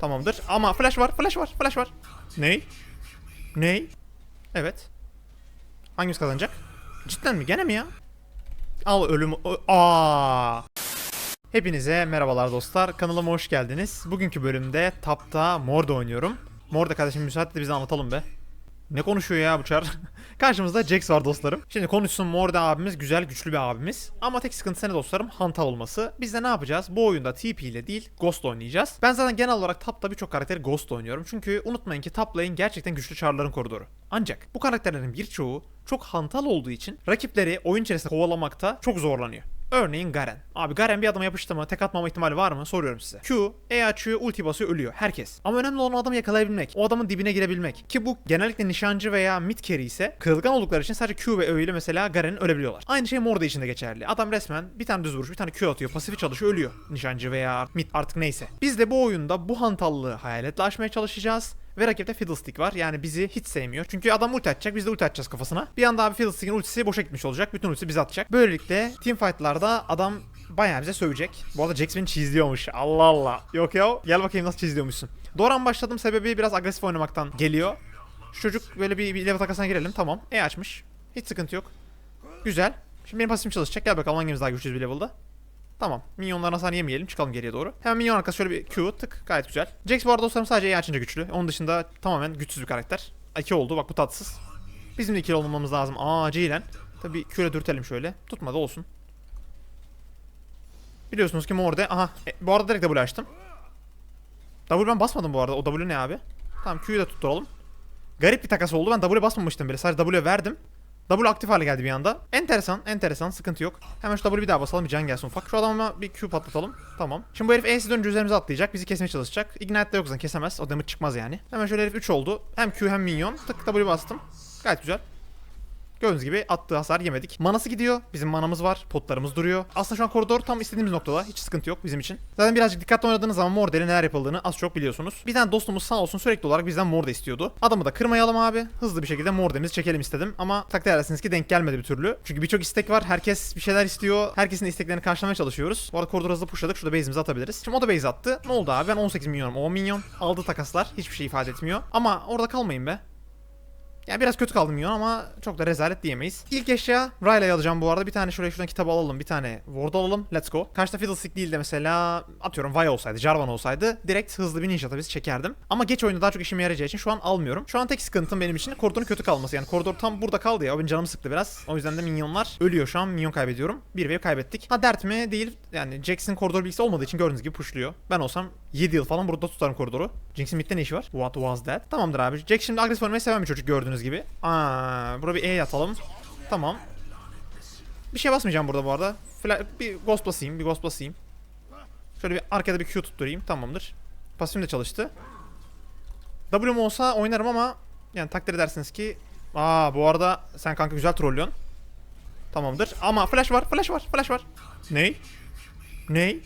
Tamamdır. Ama flash var, flash var, flash var. Ney? Ney? Evet. Hangimiz kazanacak? Cidden mi? Gene mi ya? Al ölüm... Aa. Hepinize merhabalar dostlar. Kanalıma hoş geldiniz. Bugünkü bölümde Tap'ta Morde oynuyorum. Morde kardeşim müsaade de bize anlatalım be. Ne konuşuyor ya bu çar? Karşımızda Jax var dostlarım. Şimdi konuşsun Morde abimiz güzel güçlü bir abimiz. Ama tek sıkıntısı ne dostlarım? Hantal olması. Biz de ne yapacağız? Bu oyunda TP ile değil Ghost oynayacağız. Ben zaten genel olarak Tap'ta birçok karakteri Ghost oynuyorum. Çünkü unutmayın ki Top lane gerçekten güçlü çarların koridoru. Ancak bu karakterlerin birçoğu çok hantal olduğu için rakipleri oyun içerisinde kovalamakta çok zorlanıyor. Örneğin Garen. Abi Garen bir adama yapıştı mı tek atmama ihtimali var mı? Soruyorum size. Q, E açıyor, ulti basıyor, ölüyor. Herkes. Ama önemli olan o adamı yakalayabilmek. O adamın dibine girebilmek. Ki bu genellikle nişancı veya mid carry ise kırılgan oldukları için sadece Q ve E ile mesela Garen'in ölebiliyorlar. Aynı şey Morde için de geçerli. Adam resmen bir tane düz vuruş, bir tane Q atıyor, pasifi çalışıyor, ölüyor. Nişancı veya mid artık neyse. Biz de bu oyunda bu hantallığı hayaletle aşmaya çalışacağız. Ve rakipte Fiddlestick var. Yani bizi hiç sevmiyor. Çünkü adam ulti atacak. Biz de ulti atacağız kafasına. Bir anda abi Fiddlestick'in ultisi boşa gitmiş olacak. Bütün ultisi bize atacak. Böylelikle teamfight'larda adam bayağı bize sövecek. Bu arada Jax beni çizliyormuş. Allah Allah. Yok ya. Gel bakayım nasıl çizliyormuşsun. Doran başladım sebebi biraz agresif oynamaktan geliyor. Şu çocuk böyle bir, bir level takasına girelim. Tamam. E açmış. Hiç sıkıntı yok. Güzel. Şimdi benim pasifim çalışacak. Gel bakalım hangimiz daha güçlüyüz bir level'da. Tamam. Minyonlarına hasar yemeyelim. Çıkalım geriye doğru. Hemen minyon arkası şöyle bir Q tık. Gayet güzel. Jax bu arada dostlarım sadece E açınca güçlü. Onun dışında tamamen güçsüz bir karakter. 2 oldu. Bak bu tatsız. Bizim de 2 olmamamız lazım. Acilen. Tabii Q'yle dürtelim şöyle. Tutmadı olsun. Biliyorsunuz ki Morde. Aha. E, bu arada direkt W açtım. W ben basmadım bu arada. O W ne abi? Tamam Q'yu da tutturalım. Garip bir takas oldu. Ben W basmamıştım bile. Sadece W verdim. W aktif hale geldi bir anda. Enteresan, enteresan. Sıkıntı yok. Hemen şu W bir daha basalım. Bir can gelsin ufak. Şu adama bir Q patlatalım. Tamam. Şimdi bu herif E'si dönünce üzerimize atlayacak. Bizi kesmeye çalışacak. Ignite de yok zaten kesemez. O damage çıkmaz yani. Hemen şöyle herif 3 oldu. Hem Q hem minyon. Tık W bastım. Gayet güzel. Gördüğünüz gibi attığı hasar yemedik. Manası gidiyor. Bizim manamız var. Potlarımız duruyor. Aslında şu an koridor tam istediğimiz noktada. Hiç sıkıntı yok bizim için. Zaten birazcık dikkatli oynadığınız zaman Morde'nin neler yapıldığını az çok biliyorsunuz. Bir tane dostumuz sağ olsun sürekli olarak bizden Morde istiyordu. Adamı da kırmayalım abi. Hızlı bir şekilde Morde'mizi çekelim istedim. Ama takdir edersiniz ki denk gelmedi bir türlü. Çünkü birçok istek var. Herkes bir şeyler istiyor. Herkesin isteklerini karşılamaya çalışıyoruz. Bu arada koridoru hızlı pushladık. Şurada base'imizi atabiliriz. Şimdi o da base attı. Ne oldu abi? Ben 18 milyonum. O milyon. Aldığı takaslar. Hiçbir şey ifade etmiyor. Ama orada kalmayın be. Yani biraz kötü kaldım Yon ama çok da rezalet diyemeyiz. İlk eşya Ryla'yı alacağım bu arada. Bir tane şuraya şuradan kitabı alalım. Bir tane Ward alalım. Let's go. Karşıda Fiddlestick değil de mesela atıyorum Vi olsaydı, Jarvan olsaydı direkt hızlı bir ninja biz çekerdim. Ama geç oyunda daha çok işime yarayacağı için şu an almıyorum. Şu an tek sıkıntım benim için koridorun kötü kalması. Yani koridor tam burada kaldı ya. O benim canımı sıktı biraz. O yüzden de minyonlar ölüyor şu an. Minyon kaybediyorum. Bir wave kaybettik. Ha dert mi? Değil. Yani Jackson koridor bilgisi olmadığı için gördüğünüz gibi pushluyor. Ben olsam 7 yıl falan burada tutarım koridoru. Jinx'in midde ne işi var? What was that? Tamamdır abi. Jack şimdi agresif oynamayı seven bir çocuk gördüğünüz gibi. Aa, buraya bir E atalım. Tamam. Bir şey basmayacağım burada bu arada. Fla bir ghost basayım, bir ghost basayım. Şöyle bir arkada bir Q tutturayım. Tamamdır. Pasifim de çalıştı. W'm olsa oynarım ama yani takdir edersiniz ki Aa bu arada sen kanka güzel trollüyorsun. Tamamdır. Ama flash var, flash var, flash var. Ney? Ney?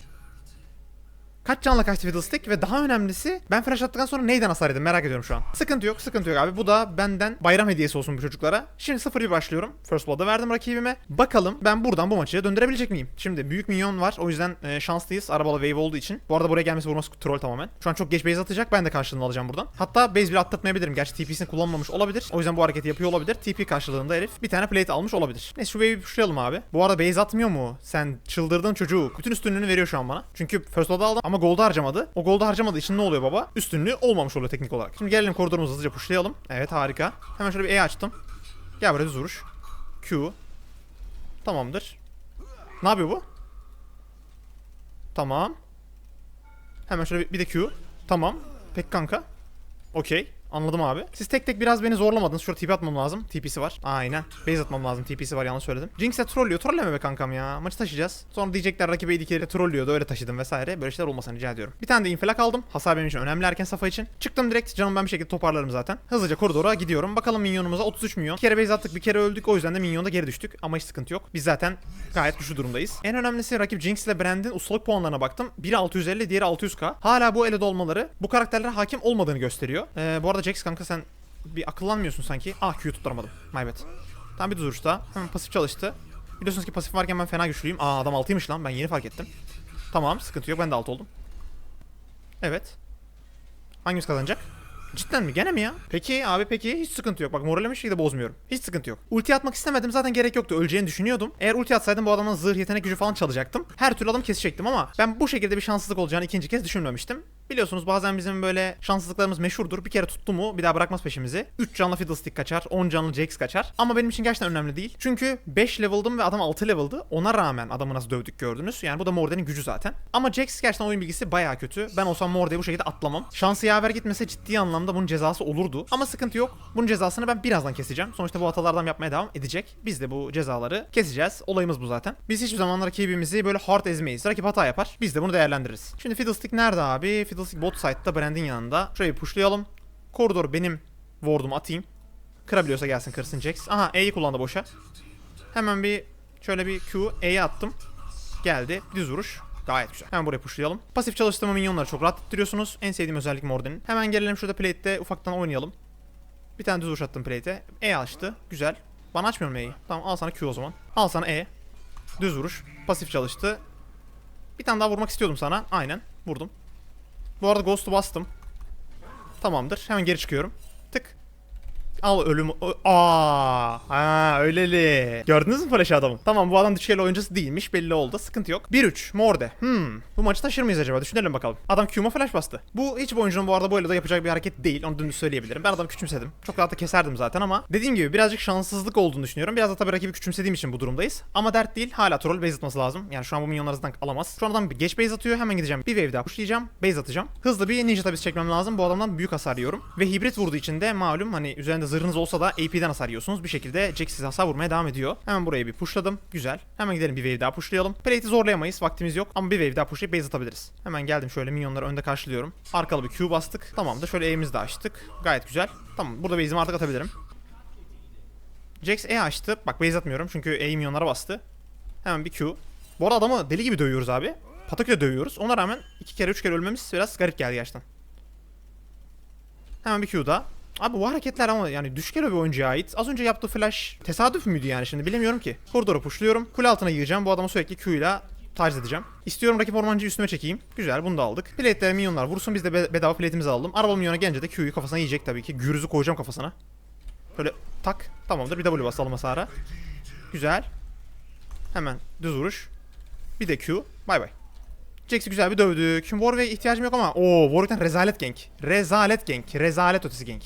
Kaç canla kaçtı Fiddlestick ve daha önemlisi ben flash attıktan sonra neyden hasar yedim merak ediyorum şu an. Sıkıntı yok sıkıntı yok abi bu da benden bayram hediyesi olsun bu çocuklara. Şimdi 0-1 başlıyorum. First blood'ı verdim rakibime. Bakalım ben buradan bu maçı döndürebilecek miyim? Şimdi büyük minyon var o yüzden e, şanslıyız arabalı wave olduğu için. Bu arada buraya gelmesi vurması troll tamamen. Şu an çok geç base atacak ben de karşılığını alacağım buradan. Hatta base bile attırtmayabilirim. Gerçi TP'sini kullanmamış olabilir. O yüzden bu hareketi yapıyor olabilir. TP karşılığında herif bir tane plate almış olabilir. Neyse şu wave'i pushlayalım abi. Bu arada base atmıyor mu? Sen çıldırdın çocuğu. Bütün üstünlüğünü veriyor şu an bana. Çünkü first blood'ı aldım ama gold'u harcamadı. O gold'u harcamadığı için ne oluyor baba? Üstünlüğü olmamış oluyor teknik olarak. Şimdi gelelim koridorumuzu hızlıca pushlayalım. Evet harika. Hemen şöyle bir E açtım. Gel buraya düz vuruş. Q. Tamamdır. Ne yapıyor bu? Tamam. Hemen şöyle bir, de Q. Tamam. Pek kanka. Okey. Anladım abi. Siz tek tek biraz beni zorlamadınız. Şurada TP atmam lazım. TP'si var. Aynen. Base atmam lazım. TP'si var yanlış söyledim. Jinx de trollüyor. Trolleme be kankam ya. Maçı taşıyacağız. Sonra diyecekler rakibe iki kere trollüyordu. Öyle taşıdım vesaire. Böyle şeyler olmasını rica ediyorum. Bir tane de infilak aldım. Hasar benim için önemli erken safa için. Çıktım direkt. Canım ben bir şekilde toparlarım zaten. Hızlıca koridora gidiyorum. Bakalım minyonumuza 33 milyon. Bir kere base attık. Bir kere öldük. O yüzden de minyonda geri düştük. Ama hiç sıkıntı yok. Biz zaten gayet güçlü durumdayız. En önemlisi rakip Jinx ile Brand'in ustalık puanlarına baktım. Biri 650, diğeri 600k. Hala bu elede olmaları bu karakterlere hakim olmadığını gösteriyor. Ee, bu arada Jax kanka sen bir akıllanmıyorsun sanki. Ah Q'yu tutturamadım. My bad. Tam bir duruş daha. Hemen pasif çalıştı. Biliyorsunuz ki pasif varken ben fena güçlüyüm. Aa adam 6'ymış lan ben yeni fark ettim. Tamam sıkıntı yok ben de 6 oldum. Evet. Hangimiz kazanacak? Cidden mi? Gene mi ya? Peki abi peki hiç sıkıntı yok. Bak moralimi hiçbir şekilde bozmuyorum. Hiç sıkıntı yok. Ulti atmak istemedim zaten gerek yoktu. Öleceğini düşünüyordum. Eğer ulti atsaydım bu adamın zırh yetenek gücü falan çalacaktım. Her türlü adam kesecektim ama ben bu şekilde bir şanssızlık olacağını ikinci kez düşünmemiştim. Biliyorsunuz bazen bizim böyle şanssızlıklarımız meşhurdur. Bir kere tuttu mu bir daha bırakmaz peşimizi. 3 canlı Fiddlestick kaçar, 10 canlı Jax kaçar. Ama benim için gerçekten önemli değil. Çünkü 5 level'dım ve adam 6 level'dı. Ona rağmen adamı nasıl dövdük gördünüz. Yani bu da Morden'in gücü zaten. Ama Jax gerçekten oyun bilgisi bayağı kötü. Ben olsam Morden'i bu şekilde atlamam. Şansı yaver gitmese ciddi anlamda bunun cezası olurdu. Ama sıkıntı yok. Bunun cezasını ben birazdan keseceğim. Sonuçta bu hatalardan yapmaya devam edecek. Biz de bu cezaları keseceğiz. Olayımız bu zaten. Biz hiçbir zaman rakibimizi böyle hard ezmeyiz. Rakip hata yapar. Biz de bunu değerlendiririz. Şimdi Fiddlestick nerede abi? Fiddlestick bot side'da Brand'in yanında. Şurayı pushlayalım. Koridor benim ward'umu atayım. Kırabiliyorsa gelsin kırsın Jax. Aha E'yi kullandı boşa. Hemen bir şöyle bir Q E'ye attım. Geldi. Düz vuruş. Gayet güzel. Hemen buraya pushlayalım. Pasif çalıştırma minyonları çok rahat ettiriyorsunuz. En sevdiğim özellik Morden'in. Hemen gelelim şurada plate'de ufaktan oynayalım. Bir tane düz vuruş attım plate'e. E açtı. Güzel. Bana açmıyor mu E'yi? Tamam al sana Q o zaman. Al sana E. Düz vuruş. Pasif çalıştı. Bir tane daha vurmak istiyordum sana. Aynen. Vurdum. Bu arada Ghost'u bastım. Tamamdır. Hemen geri çıkıyorum. Al ölüm... Aa, ha öyleli. Gördünüz mü flash adamı? Tamam bu adam düşeli oyuncusu değilmiş belli oldu. Sıkıntı yok. 1-3 Morde. Hmm. Bu maçı taşır mıyız acaba? Düşünelim bakalım. Adam Q'ma flash bastı. Bu hiç bu oyuncunun bu arada bu da yapacağı bir hareket değil. Onu dümdüz söyleyebilirim. Ben adamı küçümsedim. Çok rahat da keserdim zaten ama dediğim gibi birazcık şanssızlık olduğunu düşünüyorum. Biraz da tabii rakibi küçümsediğim için bu durumdayız. Ama dert değil. Hala troll base atması lazım. Yani şu an bu minyonları zaten alamaz. Şu an adam bir geç base atıyor. Hemen gideceğim. Bir wave daha pushlayacağım. Base atacağım. Hızlı bir ninja tabisi çekmem lazım. Bu adamdan büyük hasar yiyorum. Ve hibrit vurduğu için de malum hani üzerinde zırhınız olsa da AP'den hasar yiyorsunuz. Bir şekilde Jax size hasar vurmaya devam ediyor. Hemen buraya bir pushladım. Güzel. Hemen gidelim bir wave daha pushlayalım. Plate'i zorlayamayız. Vaktimiz yok. Ama bir wave daha pushlayıp base atabiliriz. Hemen geldim şöyle minyonları önde karşılıyorum. Arkalı bir Q bastık. Tamamdır. Şöyle E'mizi de açtık. Gayet güzel. Tamam. Burada base'imi artık atabilirim. Jax E açtı. Bak base atmıyorum çünkü E minyonlara bastı. Hemen bir Q. Bu arada adamı deli gibi dövüyoruz abi. Pataküle dövüyoruz. Ona rağmen iki kere üç kere ölmemiz biraz garip geldi gerçekten. Hemen bir Q daha. Abi bu hareketler ama yani düşkelo bir oyuncuya ait. Az önce yaptığı flash tesadüf müydü yani şimdi bilemiyorum ki. Koridoru pushluyorum. Kule altına gireceğim. Bu adamı sürekli Q ile taciz edeceğim. İstiyorum rakip ormancıyı üstüme çekeyim. Güzel bunu da aldık. Plate'lere minyonlar vursun biz de be- bedava plate'imizi alalım. Araba minyona gelince de Q'yu kafasına yiyecek tabii ki. Gürüzü koyacağım kafasına. Böyle tak. Tamamdır bir W basalım hasara. Güzel. Hemen düz vuruş. Bir de Q. Bay bay. Jax'i güzel bir dövdük. Warwick'e ihtiyacım yok ama o Warwick'ten rezalet gank. Rezalet gank. Rezalet ötesi gank.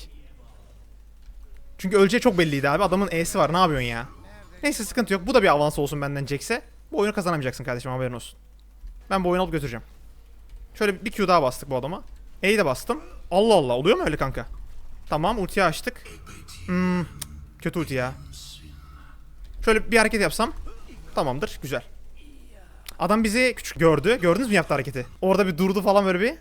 Çünkü öleceği çok belliydi abi. Adamın E'si var. Ne yapıyorsun ya? Neyse sıkıntı yok. Bu da bir avans olsun benden Jax'e. Bu oyunu kazanamayacaksın kardeşim haberin olsun. Ben bu oyunu alıp götüreceğim. Şöyle bir Q daha bastık bu adama. E'yi de bastım. Allah Allah oluyor mu öyle kanka? Tamam ultiyi açtık. Hmm, kötü ulti ya. Şöyle bir hareket yapsam. Tamamdır güzel. Adam bizi küçük gördü. Gördünüz mü yaptı hareketi? Orada bir durdu falan böyle bir.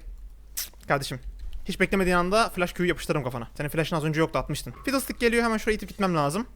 Cık, Kardeşim. Hiç beklemediğin anda flash Q'yu yapıştırırım kafana. Senin flash'ın az önce yoktu atmıştın. Fiddlestick geliyor hemen şuraya itip gitmem lazım.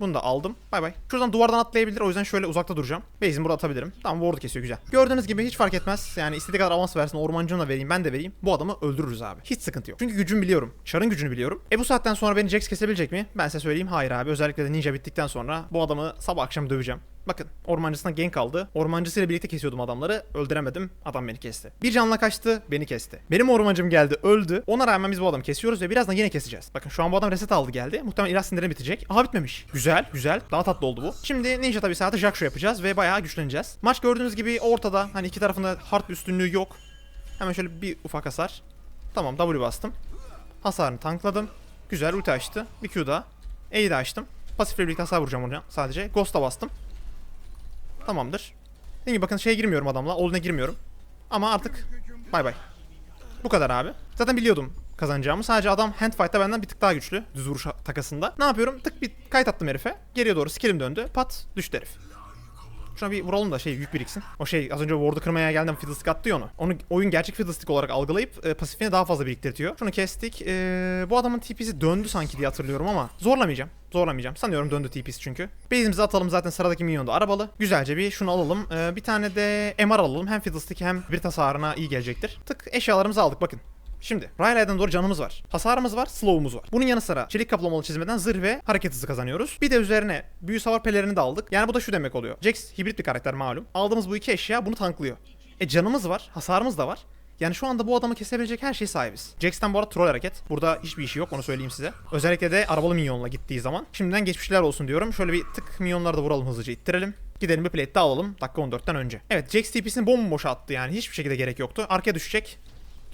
Bunu da aldım. Bay bay. Şuradan duvardan atlayabilir. O yüzden şöyle uzakta duracağım. Base'imi burada atabilirim. Tamam ward kesiyor güzel. Gördüğünüz gibi hiç fark etmez. Yani istediği kadar avans versin. Ormancını da vereyim. Ben de vereyim. Bu adamı öldürürüz abi. Hiç sıkıntı yok. Çünkü gücümü biliyorum. Char'ın gücünü biliyorum. E bu saatten sonra beni Jax kesebilecek mi? Ben size söyleyeyim. Hayır abi. Özellikle de ninja bittikten sonra bu adamı sabah akşam döveceğim. Bakın ormancısına gank aldı. Ormancısıyla birlikte kesiyordum adamları. Öldüremedim. Adam beni kesti. Bir canla kaçtı. Beni kesti. Benim ormancım geldi. Öldü. Ona rağmen biz bu adamı kesiyoruz ve birazdan yine keseceğiz. Bakın şu an bu adam reset aldı geldi. Muhtemelen ilah sindirim bitecek. Aha bitmemiş. Güzel. Güzel. Daha tatlı oldu bu. Şimdi ninja tabi saati Jacksho yapacağız ve bayağı güçleneceğiz. Maç gördüğünüz gibi ortada. Hani iki tarafında hard üstünlüğü yok. Hemen şöyle bir ufak hasar. Tamam W bastım. Hasarını tankladım. Güzel ulti açtı. Bir Q daha. E'yi de açtım. Pasifle birlikte hasar vuracağım ona sadece. Ghost'a bastım. Tamamdır. Dediğim gibi bakın şeye girmiyorum adamla. Oluna girmiyorum. Ama artık bay bay. Bu kadar abi. Zaten biliyordum kazanacağımı. Sadece adam handfight'ta benden bir tık daha güçlü. Düz vuruş takasında. Ne yapıyorum? Tık bir kayıt attım herife. Geriye doğru skillim döndü. Pat düştü herif. Şuna bir vuralım da şey yük biriksin. O şey az önce ward'u kırmaya geldim fiddlestick attı ya onu. Onu oyun gerçek fiddlestick olarak algılayıp e, pasifine daha fazla biriktirtiyor. Şunu kestik. E, bu adamın TP'si döndü sanki diye hatırlıyorum ama zorlamayacağım. Zorlamayacağım. Sanıyorum döndü TP'si çünkü. Base'imizi atalım zaten sıradaki minyon da arabalı. Güzelce bir şunu alalım. E, bir tane de MR alalım. Hem fiddlestick hem bir hasarına iyi gelecektir. Tık eşyalarımızı aldık bakın. Şimdi Riley'den doğru canımız var. Hasarımız var, slow'umuz var. Bunun yanı sıra çelik kaplamalı çizmeden zırh ve hareket hızı kazanıyoruz. Bir de üzerine büyü savar pelerini de aldık. Yani bu da şu demek oluyor. Jax hibrit bir karakter malum. Aldığımız bu iki eşya bunu tanklıyor. E canımız var, hasarımız da var. Yani şu anda bu adamı kesebilecek her şeye sahibiz. Jax'ten bu arada troll hareket. Burada hiçbir işi yok onu söyleyeyim size. Özellikle de arabalı minyonla gittiği zaman. Şimdiden geçmişler olsun diyorum. Şöyle bir tık minyonları da vuralım hızlıca ittirelim. Gidelim bir plate daha alalım. Dakika 14'ten önce. Evet Jax TP'sini bomboş attı yani. Hiçbir şekilde gerek yoktu. Arkaya düşecek.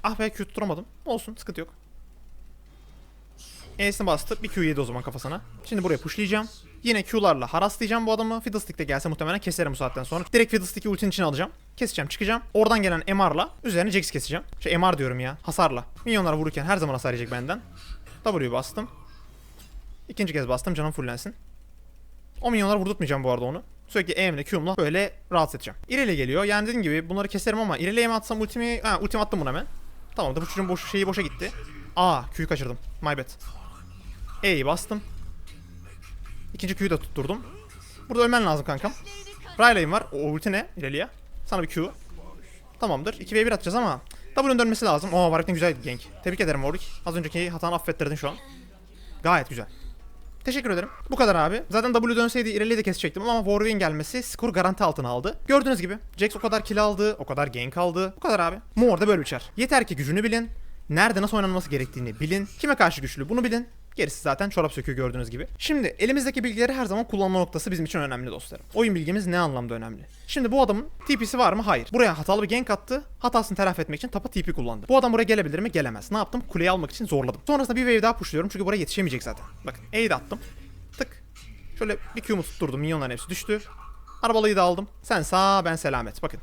Ah be Q tutturamadım. Olsun sıkıntı yok. E'sini bastı. Bir Q yedi o zaman kafasına. Şimdi buraya pushlayacağım. Yine Q'larla haraslayacağım bu adamı. Fiddlestick de gelse muhtemelen keserim bu saatten sonra. Direkt Fiddlestick'i ultinin içine alacağım. Keseceğim çıkacağım. Oradan gelen MR'la üzerine Jax keseceğim. Şey MR diyorum ya. Hasarla. Minyonlara vururken her zaman hasar yiyecek benden. W'yu bastım. İkinci kez bastım canım fullensin. O minyonlara vurdurtmayacağım bu arada onu. Sürekli E'mle Q'mla böyle rahatsız edeceğim. İreli geliyor. Yani dediğim gibi bunları keserim ama İreli'ye mi atsam ultimi... Ha ultimi attım buna hemen. Tamam da bu çocuğun boş, şeyi boşa gitti. Aa Q'yu kaçırdım. My bad. E'yi bastım. İkinci Q'yu da tutturdum. Burada ölmen lazım kankam. Riley'im var. O ulti ne? İleriye. Sana bir Q. Tamamdır. 2v1 atacağız ama W'nin dönmesi lazım. Oo Warwick'ten güzel gank. Tebrik ederim Warwick. Az önceki hatanı affettirdin şu an. Gayet güzel. Teşekkür ederim. Bu kadar abi. Zaten W dönseydi ileriye de kesecektim ama Warwick'in gelmesi skor garanti altına aldı. Gördüğünüz gibi Jax o kadar kill aldı, o kadar gank aldı. Bu kadar abi. Mor da böyle uçar. Yeter ki gücünü bilin. Nerede nasıl oynanması gerektiğini bilin. Kime karşı güçlü bunu bilin. Gerisi zaten çorap söküyor gördüğünüz gibi. Şimdi elimizdeki bilgileri her zaman kullanma noktası bizim için önemli dostlarım. Oyun bilgimiz ne anlamda önemli? Şimdi bu adamın TP'si var mı? Hayır. Buraya hatalı bir gank attı. Hatasını telafi etmek için tapa TP kullandı. Bu adam buraya gelebilir mi? Gelemez. Ne yaptım? Kuleyi almak için zorladım. Sonrasında bir wave daha pushluyorum çünkü buraya yetişemeyecek zaten. Bakın E'yi de attım. Tık. Şöyle bir Q'mu tutturdum. Minyonların hepsi düştü. Arabalıyı da aldım. Sen sağ ben selamet. Bakın.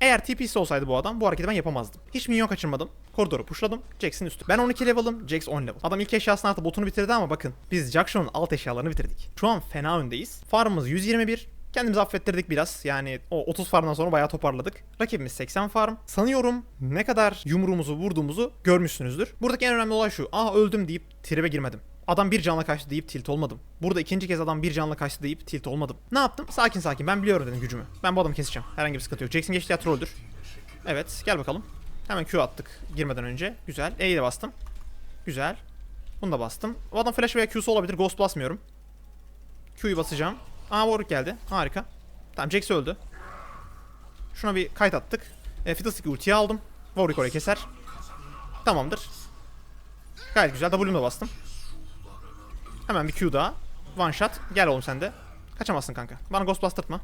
Eğer TP'si olsaydı bu adam bu hareketi ben yapamazdım. Hiç minyon kaçırmadım. Koridoru pushladım. Jax'in üstü. Ben 12 level'ım. Jax 10 level. Adam ilk eşyasını attı botunu bitirdi ama bakın. Biz Jackson'un alt eşyalarını bitirdik. Şu an fena öndeyiz. Farmımız 121. Kendimizi affettirdik biraz. Yani o 30 farmdan sonra bayağı toparladık. Rakibimiz 80 farm. Sanıyorum ne kadar yumruğumuzu vurduğumuzu görmüşsünüzdür. Buradaki en önemli olay şu. Ah öldüm deyip tribe girmedim. Adam bir canla kaçtı deyip tilt olmadım. Burada ikinci kez adam bir canla kaçtı deyip tilt olmadım. Ne yaptım? Sakin sakin. Ben biliyorum dedim gücümü. Ben bu adamı keseceğim. Herhangi bir sıkıntı yok. Jackson geçti ya trolldür. Evet gel bakalım. Hemen Q attık girmeden önce. Güzel. E'yi de bastım. Güzel. Bunu da bastım. Bu adam flash veya Q'su olabilir. Ghost basmıyorum. Q'yu basacağım. Aa Warwick geldi. Harika. Tamam Jax öldü. Şuna bir kayıt attık. E, Fiddlestick ultiyi aldım. Warwick orayı keser. Tamamdır. Gayet güzel. W'nu da bastım. Hemen bir Q daha. One shot. Gel oğlum sen de. Kaçamazsın kanka. Bana ghost bastırtma.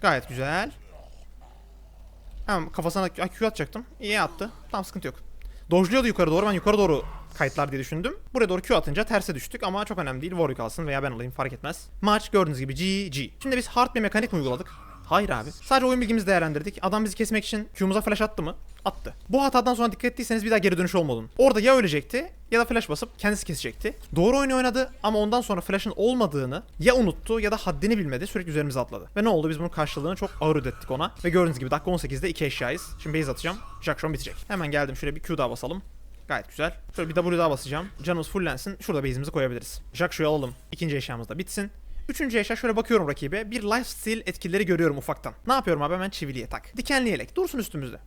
Gayet güzel. Hemen kafasına Q atacaktım. İyi attı. Tamam sıkıntı yok. Dojluyordu yukarı doğru. Ben yukarı doğru kayıtlar diye düşündüm. Buraya doğru Q atınca terse düştük ama çok önemli değil. Warwick alsın veya ben alayım fark etmez. Maç gördüğünüz gibi GG. Şimdi biz hard bir mekanik uyguladık? Hayır abi. Sadece oyun bilgimizi değerlendirdik. Adam bizi kesmek için Q'muza flash attı mı? Attı. Bu hatadan sonra dikkat ettiyseniz bir daha geri dönüş olmadı. Orada ya ölecekti ya da flash basıp kendisi kesecekti. Doğru oyunu oynadı ama ondan sonra flash'ın olmadığını ya unuttu ya da haddini bilmedi. Sürekli üzerimize atladı. Ve ne oldu? Biz bunun karşılığını çok ağır ödettik ona. Ve gördüğünüz gibi dakika 18'de iki eşyayız. Şimdi base atacağım. Jackson bitecek. Hemen geldim şöyle bir Q daha basalım. Gayet güzel. Şöyle bir W daha basacağım. Canımız fullensin. Şurada base'imizi koyabiliriz. Jackson'u alalım. İkinci eşyamız da bitsin. Üçüncü eşya şöyle bakıyorum rakibe. Bir lifesteal etkileri görüyorum ufaktan. Ne yapıyorum abi hemen çiviliye tak. Dikenli yelek dursun üstümüzde.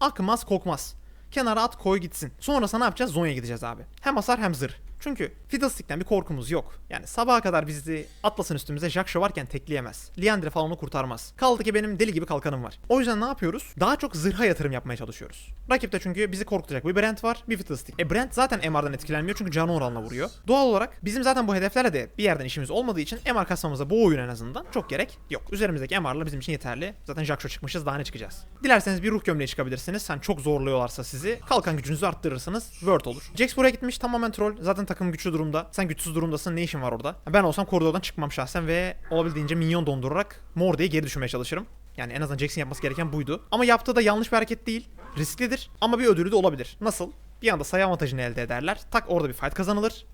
Akmaz kokmaz. Kenara at koy gitsin. Sonrasında ne yapacağız? Zonya'ya gideceğiz abi. Hem hasar hem zırh. Çünkü Fiddlestick'ten bir korkumuz yok. Yani sabaha kadar bizi atlasın üstümüze Jackşo varken tekleyemez. Liandre falan onu kurtarmaz. Kaldı ki benim deli gibi kalkanım var. O yüzden ne yapıyoruz? Daha çok zırha yatırım yapmaya çalışıyoruz. Rakipte çünkü bizi korkutacak bir Brent var, bir Fiddlestick. E Brent zaten MR'dan etkilenmiyor çünkü canı oranla vuruyor. Doğal olarak bizim zaten bu hedeflerle de bir yerden işimiz olmadığı için MR kasmamıza bu oyun en azından çok gerek yok. Üzerimizdeki MR'la bizim için yeterli. Zaten Jackşo çıkmışız daha ne çıkacağız. Dilerseniz bir ruh gömleği çıkabilirsiniz. Sen çok zorluyorlarsa sizi kalkan gücünüzü arttırırsanız Word olur. Jax buraya gitmiş tamamen troll. Zaten takım güçlü durumda. Sen güçsüz durumdasın. Ne işin var orada? Ben olsam koridordan çıkmam şahsen ve olabildiğince minyon dondurarak Morde'yi geri düşürmeye çalışırım. Yani en azından Jackson yapması gereken buydu. Ama yaptığı da yanlış bir hareket değil. Risklidir ama bir ödülü de olabilir. Nasıl? Bir anda sayı avantajını elde ederler. Tak orada bir fight kazanılır.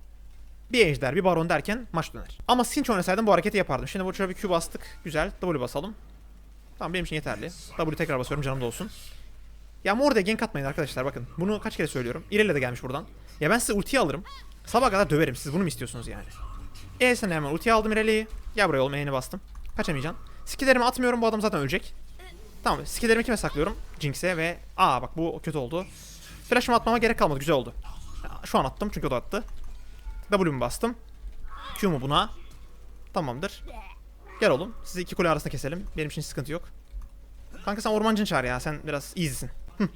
Bir ejder, bir baron derken maç döner. Ama Sinch oynasaydım bu hareketi yapardım. Şimdi bu şöyle bir Q bastık. Güzel. W basalım. Tamam benim için yeterli. W tekrar basıyorum canım da olsun. Ya Morde'ye gank atmayın arkadaşlar bakın. Bunu kaç kere söylüyorum. İrele de gelmiş buradan. Ya ben size ultiyi alırım. Sabah kadar döverim. Siz bunu mu istiyorsunuz yani? E sen hemen ultiyi aldım İrele'yi. Gel buraya oğlum E'ni bastım. Kaçamayacaksın. Skillerimi atmıyorum bu adam zaten ölecek. Tamam skillerimi kime saklıyorum? Jinx'e ve... Aa bak bu kötü oldu. Flash'ımı atmama gerek kalmadı güzel oldu. Şu an attım çünkü o da attı. W'mu bastım. Q'mu buna. Tamamdır. Gel oğlum. Sizi iki kule arasında keselim. Benim için sıkıntı yok. Kanka sen ormancını çağır ya. Sen biraz easy'sin.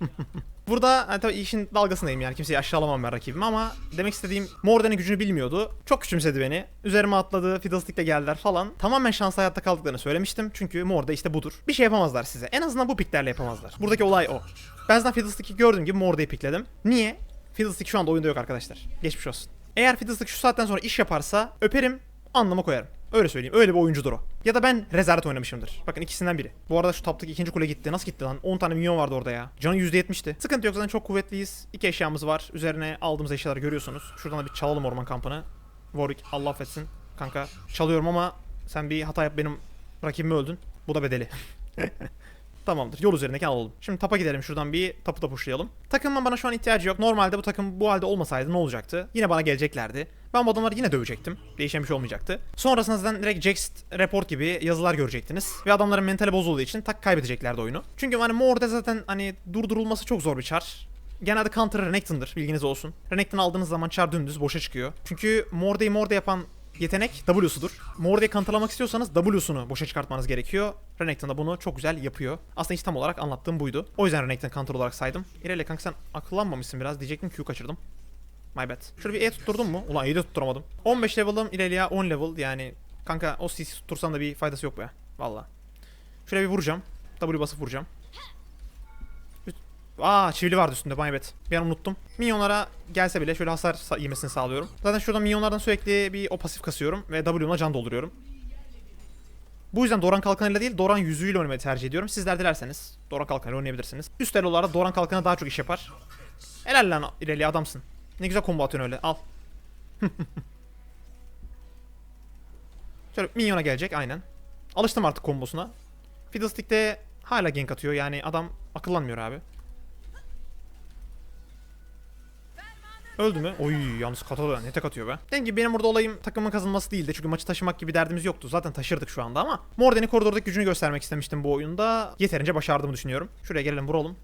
Burada hani tabii işin dalgasındayım yani kimseyi aşağılamam ben rakibim ama demek istediğim Morden'in gücünü bilmiyordu. Çok küçümsedi beni. Üzerime atladı, Fiddlestick'le geldiler falan. Tamamen şans hayatta kaldıklarını söylemiştim. Çünkü Morde işte budur. Bir şey yapamazlar size. En azından bu piklerle yapamazlar. Buradaki olay o. Ben zaten Fiddlestick'i gördüğüm gibi Morde'yi pikledim. Niye? Fiddlestick şu anda oyunda yok arkadaşlar. Geçmiş olsun. Eğer Fiddlestick şu saatten sonra iş yaparsa öperim, anlama koyarım. Öyle söyleyeyim. Öyle bir oyuncudur o. Ya da ben rezalet oynamışımdır. Bakın ikisinden biri. Bu arada şu taptaki ikinci kule gitti. Nasıl gitti lan? 10 tane minyon vardı orada ya. Canı %70'ti. Sıkıntı yok zaten çok kuvvetliyiz. İki eşyamız var. Üzerine aldığımız eşyaları görüyorsunuz. Şuradan da bir çalalım orman kampını. Warwick Allah affetsin. Kanka çalıyorum ama sen bir hata yap benim rakibimi öldün. Bu da bedeli. Tamamdır. Yol üzerindeki alalım. Şimdi tapa gidelim. Şuradan bir tapu da pushlayalım. Takımın bana şu an ihtiyacı yok. Normalde bu takım bu halde olmasaydı ne olacaktı? Yine bana geleceklerdi. Ben bu adamları yine dövecektim. Değişen bir şey olmayacaktı. Sonrasında zaten direkt Jax report gibi yazılar görecektiniz. Ve adamların mentali bozulduğu için tak kaybedeceklerdi oyunu. Çünkü hani Mor'da zaten hani durdurulması çok zor bir çar. Genelde counter Renekton'dır bilginiz olsun. Renekton aldığınız zaman çar dümdüz boşa çıkıyor. Çünkü Morde'yi Morde yapan yetenek W'sudur. Morde'yi kanıtlamak istiyorsanız W'sunu boşa çıkartmanız gerekiyor. Renekton da bunu çok güzel yapıyor. Aslında hiç tam olarak anlattığım buydu. O yüzden Renekton counter olarak saydım. İrele kanka sen akıllanmamışsın biraz. Diyecektim Q kaçırdım. My bad. Şöyle bir E tutturdum mu? Ulan E'yi de tutturamadım. 15 level'ım İrelia 10 level yani. Kanka o CC tuttursam da bir faydası yok be. Valla. Şöyle bir vuracağım. W basıp vuracağım. Aa çivili vardı üstünde my bad. Bir unuttum. Minyonlara gelse bile şöyle hasar sa- yemesini sağlıyorum. Zaten şuradan minyonlardan sürekli bir o pasif kasıyorum ve W'umla can dolduruyorum. Bu yüzden Doran Kalkanı'yla değil Doran yüzüğüyle oynamayı tercih ediyorum. Sizler dilerseniz Doran Kalkanı'yla oynayabilirsiniz. Üst elolarda Doran Kalkanı daha çok iş yapar. Helal lan ileri adamsın. Ne güzel combo atıyorsun öyle. Al. Şöyle minyona gelecek aynen. Alıştım artık kombosuna. Fiddlestick'te hala gank atıyor yani adam akıllanmıyor abi. Öldü mü? Oy yalnız katalı ne tek atıyor be. Dediğim gibi benim burada olayım takımın kazanması değildi. Çünkü maçı taşımak gibi derdimiz yoktu. Zaten taşırdık şu anda ama Morden'in koridordaki gücünü göstermek istemiştim bu oyunda. Yeterince başardığımı düşünüyorum. Şuraya gelelim vuralım.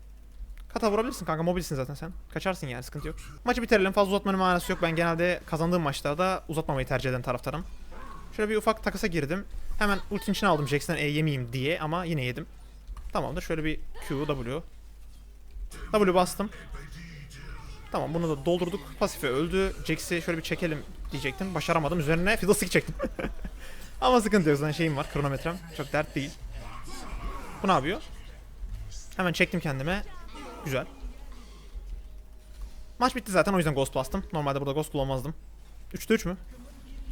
Kata vurabilirsin kanka mobilsin zaten sen. Kaçarsın yani sıkıntı yok. Maçı bitirelim fazla uzatmanın manası yok. Ben genelde kazandığım maçlarda uzatmamayı tercih eden taraftarım. Şöyle bir ufak takasa girdim. Hemen ultinin içine aldım Jax'ten E yemeyeyim diye ama yine yedim. Tamamdır şöyle bir Q, W. W bastım. Tamam bunu da doldurduk. Pasife öldü. Jax'i şöyle bir çekelim diyecektim. Başaramadım. Üzerine Fiddlestick çektim. Ama sıkıntı yok. Zaten şeyim var. Kronometrem. Çok dert değil. Bu ne yapıyor? Hemen çektim kendime. Güzel. Maç bitti zaten o yüzden Ghost bastım. Normalde burada Ghost kullanmazdım. 3'te 3 mü?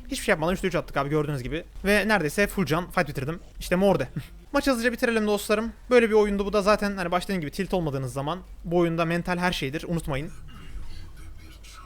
Hiçbir şey yapmadan 3'te 3 attık abi gördüğünüz gibi. Ve neredeyse full can fight bitirdim. İşte Morde. Maçı hızlıca bitirelim dostlarım. Böyle bir oyundu bu da zaten hani başta dediğim gibi tilt olmadığınız zaman bu oyunda mental her şeydir. Unutmayın.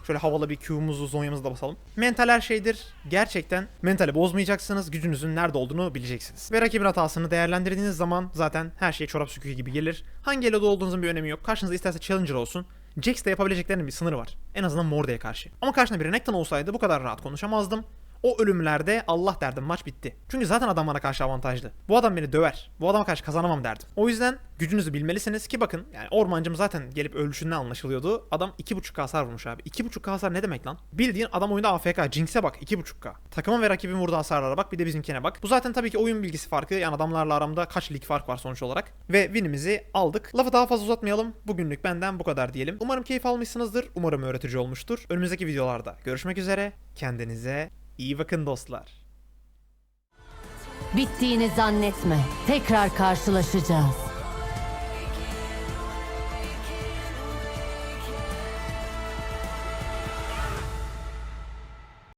Şöyle havalı bir Q'muzu, zonyamızı da basalım. Mental her şeydir. Gerçekten mentali bozmayacaksınız. Gücünüzün nerede olduğunu bileceksiniz. Ve rakibin hatasını değerlendirdiğiniz zaman zaten her şey çorap söküğü gibi gelir. Hangi eloda olduğunuzun bir önemi yok. Karşınızda isterse Challenger olsun. Jax de yapabileceklerinin bir sınırı var. En azından Morde'ye karşı. Ama karşında bir Renekton olsaydı bu kadar rahat konuşamazdım. O ölümlerde Allah derdim maç bitti. Çünkü zaten adam bana karşı avantajlı. Bu adam beni döver. Bu adama karşı kazanamam derdim. O yüzden gücünüzü bilmelisiniz ki bakın yani ormancım zaten gelip ölüşünden anlaşılıyordu. Adam 2.5k hasar vurmuş abi. 2.5k hasar ne demek lan? Bildiğin adam oyunda AFK. Jinx'e bak 2.5k. Takımın ve rakibin vurduğu hasarlara bak bir de bizimkine bak. Bu zaten tabii ki oyun bilgisi farkı. Yani adamlarla aramda kaç lig fark var sonuç olarak. Ve winimizi aldık. Lafı daha fazla uzatmayalım. Bugünlük benden bu kadar diyelim. Umarım keyif almışsınızdır. Umarım öğretici olmuştur. Önümüzdeki videolarda görüşmek üzere. Kendinize iyi bakın dostlar. Bittiğini zannetme. Tekrar karşılaşacağız.